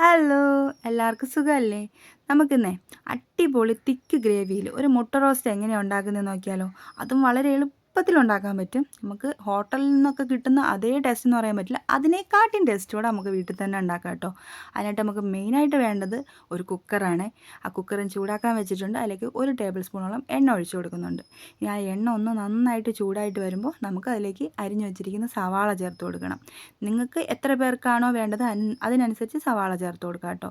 Hello എല്ലാവർക്കും സുഖമല്ലേ? നമുക്കിന്നേ അടിപൊളി തിക്ക് ഗ്രേവിയിൽ ഒരു മുട്ട റോസ്റ്റ് എങ്ങനെയാണ് ഉണ്ടാക്കുന്നത് നോക്കിയാലോ. അതും വളരെ എളുപ്പത്തിൽ ഉണ്ടാക്കാൻ പറ്റും. നമുക്ക് ഹോട്ടലിൽ നിന്നൊക്കെ കിട്ടുന്ന അതേ ടേസ്റ്റ് എന്ന് പറയാൻ പറ്റില്ല. അതിനേക്കാട്ടും ടേസ്റ്റോടെ നമുക്ക് വീട്ടിൽ തന്നെ ഉണ്ടാക്കാം കേട്ടോ. അതിനായിട്ട് നമുക്ക് മെയിനായിട്ട് വേണ്ടത് ഒരു കുക്കറാണ് ആ കുക്കറും ചൂടാക്കാൻ വെച്ചിട്ടുണ്ട്. അതിലേക്ക് ഒരു ടേബിൾ സ്പൂണോളം എണ്ണ ഒഴിച്ചു കൊടുക്കുന്നുണ്ട്. ആ എണ്ണ ഒന്ന് നന്നായിട്ട് ചൂടായിട്ട് വരുമ്പോൾ നമുക്ക് അതിലേക്ക് അരിഞ്ഞു വെച്ചിരിക്കുന്ന സവാള ചേർത്ത് കൊടുക്കണം. നിങ്ങൾക്ക് എത്ര പേർക്കാണോ വേണ്ടത് അതിനനുസരിച്ച് സവാള ചേർത്ത് കൊടുക്കുക കേട്ടോ.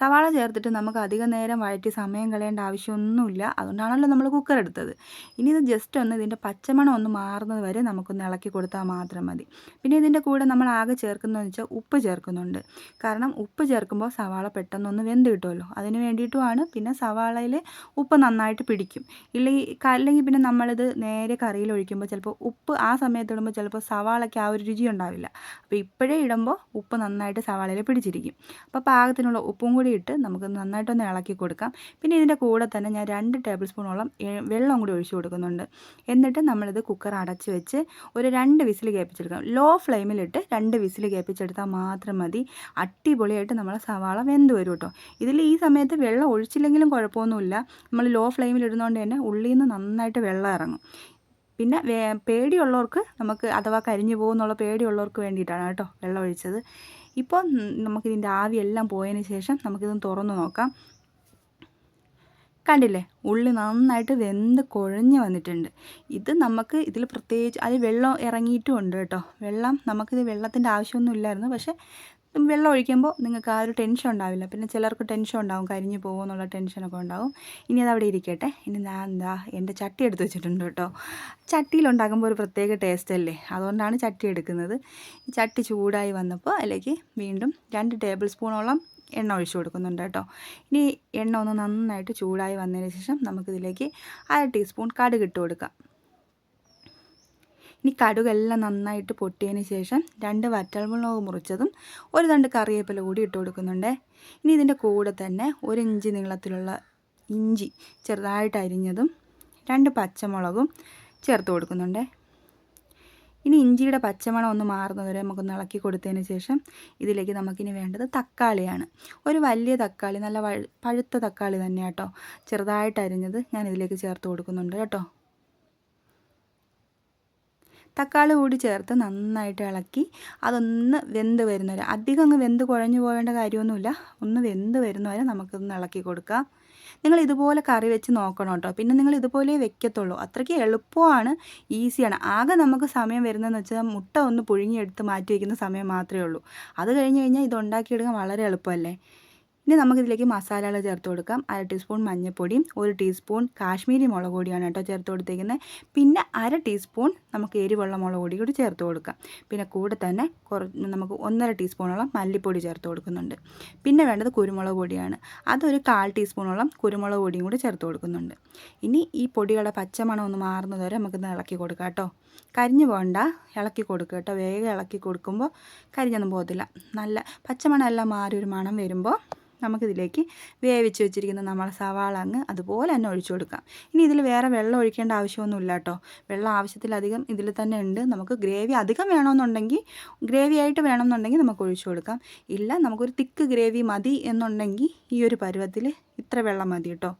സവാള ചേർത്തിട്ട് നമുക്ക് അധികം നേരം വഴറ്റി സമയം കളയേണ്ട ആവശ്യമൊന്നുമില്ല. അതുകൊണ്ടാണല്ലോ നമ്മൾ കുക്കർ എടുത്തത്. ഇനി ഇത് ജസ്റ്റ് ഒന്ന് ഇതിന്റെ പച്ചമണം ഒന്ന് മാറുന്നത് വരെ നമുക്കൊന്ന് ഇളക്കി കൊടുത്താൽ മാത്രം മതി. പിന്നെ ഇതിന്റെ കൂടെ നമ്മൾ ആകെ ചേർക്കുന്നതെന്ന് വെച്ചാൽ ഉപ്പ് ചേർക്കുന്നുണ്ട്. കാരണം ഉപ്പ് ചേർക്കുമ്പോൾ സവാള പെട്ടെന്നൊന്ന് വെന്ത് കിട്ടുമല്ലോ. അതിന് വേണ്ടിയിട്ടുമാണ് പിന്നെ സവാളയിൽ ഉപ്പ് നന്നായിട്ട് പിടിക്കും. ഇല്ലെങ്കിൽ അല്ലെങ്കിൽ പിന്നെ നമ്മളിത് നേരെ കറിയിൽ ഒഴിക്കുമ്പോൾ ചിലപ്പോൾ ഉപ്പ് ആ സമയത്ത് ഇടുമ്പോൾ ചിലപ്പോൾ സവാളയ്ക്ക് ആ ഒരു രുചി ഉണ്ടാവില്ല. അപ്പോൾ ഇപ്പോഴേ ഇടുമ്പോൾ ഉപ്പ് നന്നായിട്ട് സവാളയിൽ പിടിച്ചിരിക്കും. അപ്പോൾ പാകത്തിനുള്ള ഉപ്പും കൂടി ഇട്ട് നമുക്ക് നന്നായിട്ടൊന്ന് ഇളക്കി കൊടുക്കാം. പിന്നെ ഇതിന്റെ കൂടെ തന്നെ ഞാൻ രണ്ട് ടേബിൾ സ്പൂണോളം വെള്ളം കൂടി ഒഴിച്ചു കൊടുക്കുന്നുണ്ട്. എന്നിട്ട് നമ്മളിത് കുക്കർ അടച്ച് വെച്ച് ഒരു രണ്ട് വിസിൽ കേൾപ്പിച്ചെടുക്കണം ലോ ഫ്ലെയിമിലിട്ട് രണ്ട് വിസിൽ കേൾപ്പിച്ചെടുത്താൽ മാത്രം മതി. അടിപൊളിയായിട്ട് നമ്മളെ സവാള വെന്ത് വരും കേട്ടോ. ഇതിൽ ഈ സമയത്ത് വെള്ളം ഒഴിച്ചില്ലെങ്കിലും കുഴപ്പമൊന്നുമില്ല. നമ്മൾ ലോ ഫ്ലെയിമിലിടുന്നതുകൊണ്ട് തന്നെ ഉള്ളിൽ നിന്ന് നന്നായിട്ട് വെള്ളം ഇറങ്ങും. പിന്നെ വേ പേടിയുള്ളവർക്ക് നമുക്ക് അഥവാ കരിഞ്ഞു പോകുന്നുള്ള പേടിയുള്ളവർക്ക് വേണ്ടിയിട്ടാണ് കേട്ടോ വെള്ളം ഒഴിച്ചത്. ഇപ്പോൾ നമുക്കിതിന്റെ ആവിയെല്ലാം പോയതിന് ശേഷം നമുക്കിതൊന്ന് തുറന്നു നോക്കാം. കണ്ടില്ലേ? ഉള്ളി നന്നായിട്ട് വെന്ത് കുഴഞ്ഞ് വന്നിട്ടുണ്ട്. ഇത് നമുക്ക് ഇതിൽ പ്രത്യേകിച്ച് അത് വെള്ളം ഇറങ്ങിയിട്ടും ഉണ്ട് കേട്ടോ. വെള്ളം നമുക്കിത് വെള്ളത്തിന്റെ ആവശ്യമൊന്നും ഇല്ലായിരുന്നു. പക്ഷേ വെള്ളം ഒഴിക്കുമ്പോൾ നിങ്ങൾക്ക് ആ ഒരു ടെൻഷൻ ഉണ്ടാവില്ല. പിന്നെ ചിലർക്ക് ടെൻഷൻ ഉണ്ടാവും കരിഞ്ഞു പോകുമോ എന്നുള്ള ടെൻഷനൊക്കെ ഉണ്ടാവും. ഇനി അത് അവിടെ ഇരിക്കട്ടെ. ഇനി ഞാൻ എന്താ എന്റെ ചട്ടി എടുത്ത് വെച്ചിട്ടുണ്ട് കേട്ടോ. ചട്ടിയിലുണ്ടാക്കുമ്പോൾ ഒരു പ്രത്യേക ടേസ്റ്റ് അല്ലേ? അതുകൊണ്ടാണ് ചട്ടി എടുക്കുന്നത്. ഈ ചട്ടി ചൂടായി വന്നപ്പോൾ അതിലേക്ക് വീണ്ടും രണ്ട് ടേബിൾ സ്പൂണോളം എണ്ണ ഒഴിച്ചു കൊടുക്കുന്നുണ്ട് കേട്ടോ. ഇനി എണ്ണ ഒന്ന് നന്നായിട്ട് ചൂടായി വന്നതിന് ശേഷം നമുക്കിതിലേക്ക് അര ടീസ്പൂൺ കടുക് ഇട്ട് കൊടുക്കാം. ഇനി കടുകെല്ലാം നന്നായിട്ട് പൊട്ടിയതിന് ശേഷം രണ്ട് വറ്റൽമുളക് മുറിച്ചതും ഒരു തണ്ട് കറിവേപ്പില കൂടി ഇട്ട് കൊടുക്കുന്നുണ്ട്. ഇനി ഇതിന്റെ കൂടെ തന്നെ ഒരു ഇഞ്ച് നീളത്തിലുള്ള ഇഞ്ചി ചെറുതായിട്ട് അരിഞ്ഞതും രണ്ട് പച്ചമുളകും ചേർത്ത് കൊടുക്കുന്നുണ്ട്. ഇനി ഇഞ്ചിയുടെ പച്ചമണം ഒന്ന് മാറുന്നതുവരെ നമുക്കൊന്ന് ഇളക്കി കൊടുത്തതിന് ശേഷം ഇതിലേക്ക് നമുക്കിനി വേണ്ടത് തക്കാളിയാണ്. ഒരു വലിയ തക്കാളി നല്ല പഴുത്ത തക്കാളി തന്നെ കേട്ടോ ചെറുതായിട്ട് അരിഞ്ഞത് ഞാൻ ഇതിലേക്ക് ചേർത്ത് കൊടുക്കുന്നുണ്ട് കേട്ടോ. തക്കാളി കൂടി ചേർത്ത് നന്നായിട്ട് ഇളക്കി അതൊന്ന് വെന്ത് വരുന്നവരെ. അധികം അങ്ങ് വെന്ത് കുഴഞ്ഞു പോകേണ്ട കാര്യമൊന്നുമില്ല. ഒന്ന് വെന്ത് വരുന്നവരെ നമുക്കൊന്ന് ഇളക്കി കൊടുക്കാം. നിങ്ങൾ ഇതുപോലെ കറി വെച്ച് നോക്കണം കേട്ടോ. പിന്നെ നിങ്ങൾ ഇതുപോലെ വെക്കത്തുള്ളൂ. അത്രയ്ക്ക് എളുപ്പമാണ് ഈസിയാണ്. ആകെ നമുക്ക് സമയം വരുന്നതെന്ന് വെച്ചാൽ മുട്ട ഒന്ന് പുഴുങ്ങിയെടുത്ത് മാറ്റി വയ്ക്കുന്ന സമയം മാത്രമേ ഉള്ളൂ. അത് കഴിഞ്ഞ് കഴിഞ്ഞാൽ ഇത് ഉണ്ടാക്കിയെടുക്കാൻ വളരെ എളുപ്പമല്ലേ? ഇനി നമുക്കിതിലേക്ക് മസാലകൾ ചേർത്ത് കൊടുക്കാം. അര ടീസ്പൂൺ മഞ്ഞൾപ്പൊടി ഒരു ടീസ്പൂൺ കാശ്മീരി മുളക് പൊടിയാണ് കേട്ടോ ചേർത്ത് കൊടുത്തേക്കുന്നത്. പിന്നെ അര ടീസ്പൂൺ നമുക്ക് എരിവുള്ള മുളക് പൊടി കൂടി ചേർത്ത് കൊടുക്കാം. പിന്നെ കൂടെ തന്നെ കുറ നമുക്ക് ഒന്നര ടീസ്പൂണോളം മല്ലിപ്പൊടി ചേർത്ത് കൊടുക്കുന്നുണ്ട്. പിന്നെ വേണ്ടത് കുരുമുളക് പൊടിയാണ്. അതൊരു കാൽ ടീസ്പൂണോളം കുരുമുളക് പൊടിയും കൂടി ചേർത്ത് കൊടുക്കുന്നുണ്ട്. ഇനി ഈ പൊടികളുടെ പച്ചമണം ഒന്ന് മാറുന്നത് വരെ നമുക്കിന്ന് ഇളക്കി കൊടുക്കാം കേട്ടോ. കരിഞ്ഞു പോകണ്ട. ഇളക്കി കൊടുക്കുക കേട്ടോ. വേഗം ഇളക്കി കൊടുക്കുമ്പോൾ കരിഞ്ഞൊന്നും പോകത്തില്ല. നല്ല പച്ചമണം എല്ലാം മാറി ഒരു മണം വരുമ്പോൾ നമുക്കിതിലേക്ക് വേവിച്ച് വെച്ചിരിക്കുന്ന നമ്മൾ സവാള അങ്ങ് അതുപോലെ തന്നെ ഒഴിച്ചു കൊടുക്കാം. ഇനി ഇതിൽ വേറെ വെള്ളം ഒഴിക്കേണ്ട ആവശ്യമൊന്നുമില്ല കേട്ടോ. വെള്ളം ആവശ്യത്തിലധികം ഇതിൽ തന്നെ ഉണ്ട്. നമുക്ക് ഗ്രേവി അധികം വേണമെന്നുണ്ടെങ്കിൽ ഗ്രേവി ആയിട്ട് വേണമെന്നുണ്ടെങ്കിൽ നമുക്ക് ഒഴിച്ചു കൊടുക്കാം. ഇല്ല നമുക്കൊരു തിക്ക് ഗ്രേവി മതി എന്നുണ്ടെങ്കിൽ ഈ ഒരു പരുവത്തിൽ ഇത്ര വെള്ളം മതി കേട്ടോ.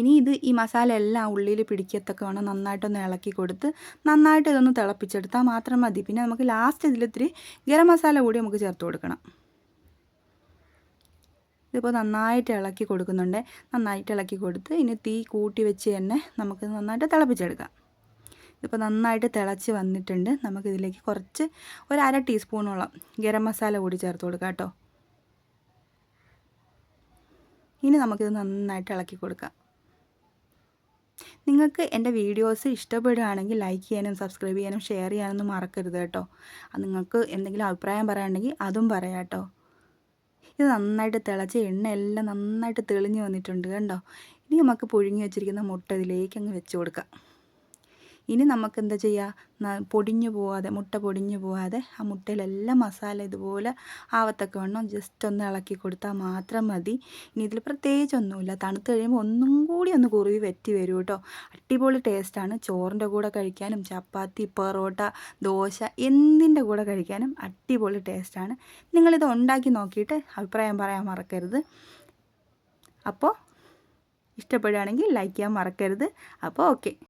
ഇനി ഇത് ഈ മസാല എല്ലാം ഉള്ളിയിൽ പിടിക്കത്തൊക്കെ വേണം നന്നായിട്ടൊന്ന് ഇളക്കി കൊടുത്ത് നന്നായിട്ട് ഇതൊന്ന് തിളപ്പിച്ചെടുത്താൽ മാത്രം മതി. പിന്നെ നമുക്ക് ലാസ്റ്റ് ഇതിലിത്തിരി ഗരം മസാല കൂടി നമുക്ക് ചേർത്ത് കൊടുക്കണം. ഇതിപ്പോൾ നന്നായിട്ട് ഇളക്കി കൊടുക്കുന്നുണ്ട്. നന്നായിട്ട് ഇളക്കി കൊടുത്ത് ഇനി തീ കൂട്ടി വെച്ച് തന്നെ നമുക്ക് നന്നായിട്ട് തിളപ്പിച്ചെടുക്കാം. ഇപ്പോൾ നന്നായിട്ട് തിളച്ച് വന്നിട്ടുണ്ട്. നമുക്കിതിലേക്ക് കുറച്ച് ഒരു അര ടീസ്പൂണോളം ഗരം മസാല കൂടി ചേർത്ത് കൊടുക്കാം കേട്ടോ. ഇനി നമുക്കിത് നന്നായിട്ട് ഇളക്കി കൊടുക്കാം. നിങ്ങൾക്ക് എന്റെ വീഡിയോസ് ഇഷ്ടപ്പെടുകയാണെങ്കിൽ ലൈക്ക് ചെയ്യാനും സബ്സ്ക്രൈബ് ചെയ്യാനും ഷെയർ ചെയ്യാനൊന്നും മറക്കരുത് കേട്ടോ. നിങ്ങൾക്ക് എന്തെങ്കിലും അഭിപ്രായം പറയാനുണ്ടെങ്കിൽ അതും പറയാം കേട്ടോ. ഇത് നന്നായിട്ട് തിളച്ച് എണ്ണയെല്ലാം നന്നായിട്ട് തെളിഞ്ഞു വന്നിട്ടുണ്ട് കണ്ടോ? ഇനി നമുക്ക് പുഴുങ്ങി വെച്ചിരിക്കുന്ന മുട്ട ഇതിലേക്ക് അങ്ങ് വെച്ച് കൊടുക്കാം. ഇനി നമുക്ക് എന്താ ചെയ്യുക പൊടിഞ്ഞു പോവാതെ മുട്ട പൊടിഞ്ഞു പോവാതെ ആ മുട്ടയിലെല്ലാം മസാല ഇതുപോലെ ആവത്തൊക്കെ ജസ്റ്റ് ഒന്ന് ഇളക്കി കൊടുത്താൽ മാത്രം മതി. ഇനി ഇതിൽ പ്രത്യേകിച്ചൊന്നുമില്ല. തണുത്ത് കഴിയുമ്പോൾ ഒന്നും കൂടി ഒന്ന് കുറുവി വെറ്റി വരും കേട്ടോ അടിപൊളി ടേസ്റ്റാണ് ചോറിന്റെ കൂടെ കഴിക്കാനും ചപ്പാത്തി പൊറോട്ട ദോശ എന്തിന്റെ കൂടെ കഴിക്കാനും അടിപൊളി ടേസ്റ്റാണ് നിങ്ങളിത് ഉണ്ടാക്കി നോക്കിയിട്ട് അഭിപ്രായം പറയാൻ മറക്കരുത്. അപ്പോൾ ഇഷ്ടപ്പെടുകയാണെങ്കിൽ ലൈക്ക് ചെയ്യാൻ മറക്കരുത്. അപ്പോൾ ഓക്കെ